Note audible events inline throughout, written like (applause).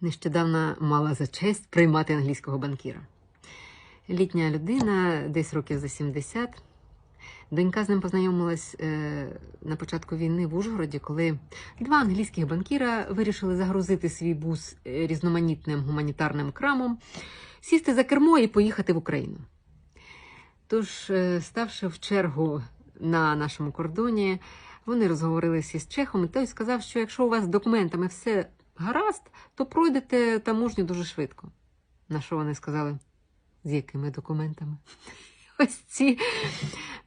нещодавно мала за честь приймати англійського банкіра. Літня людина, десь років за 70. Донька з ним познайомилась е, на початку війни в Ужгороді, коли два англійських банкіра вирішили загрузити свій бус е, різноманітним гуманітарним крамом, сісти за кермо і поїхати в Україну. Тож, е, ставши в чергу на нашому кордоні, вони розговорилися із Чехом, і той сказав, що якщо у вас з документами все гаразд, то пройдете таможню дуже швидко. На що вони сказали? З якими документами? (laughs) Ось ці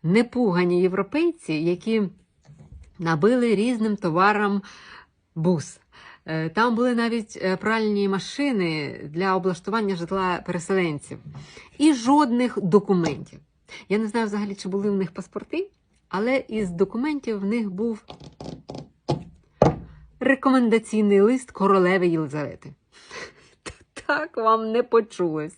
непугані європейці, які набили різним товарам бус. Е, Там були навіть е, пральні машини для облаштування житла переселенців і жодних документів. Я не знаю взагалі, чи були в них паспорти, але із документів в них був рекомендаційний лист королеви Єлизавети. (laughs) Так вам не почулось.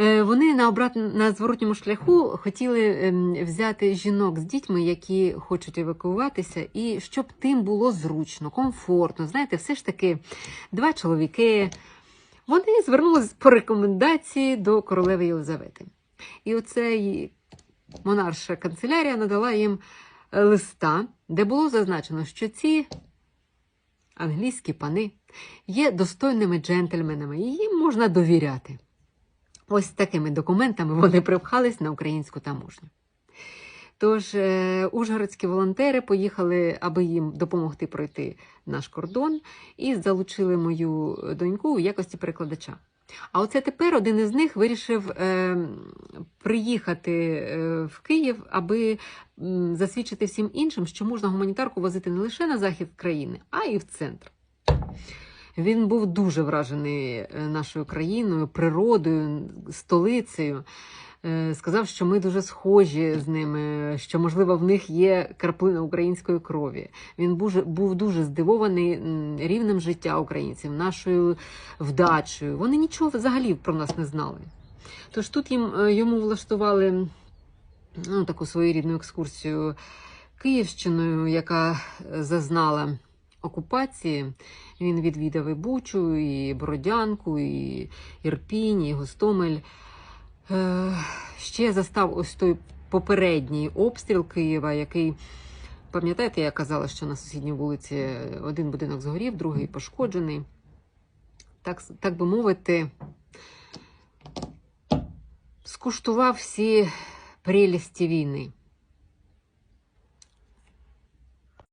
Е, Вони на обрат... на зворотньому шляху хотіли ем, взяти жінок з дітьми, які хочуть евакуюватися, і щоб тим було зручно, комфортно. Знаєте, все ж таки два чоловіки. Вони звернулися по рекомендації до королеви Єлизавети. І оцей монарша канцелярія надала їм е, листа, де було зазначено, що ці англійські пани є достойними джентльменами, і їм можна довіряти. Ось такими документами вони припхались на українську таможню. Тож е, ужгородські волонтери поїхали, аби їм допомогти пройти наш кордон, і залучили мою доньку у якості перекладача. А оце тепер один із них вирішив е, приїхати е, в Київ, аби засвідчити всім іншим, що можна гуманітарку возити не лише на захід країни, а й в центр. Він був дуже вражений е, нашою країною, природою, столицею. Е, Сказав, що ми дуже схожі з ними, що, можливо, в них є краплина української крові. Він був, дуже здивований рівнем життя українців, нашою вдачею. Вони нічого взагалі про нас не знали. Тож тут їм, е, йому влаштували ну, таку своєрідну екскурсію Київщиною, яка е, зазнала окупації. Він відвідав і Бучу, і Бородянку, і Ірпінь, і Гостомель. Е, Ще застав ось той попередній обстріл Києва, який, пам'ятаєте, я казала, що на сусідній вулиці один будинок згорів, другий пошкоджений. Так, так би мовити, скуштував всі прелісті війни.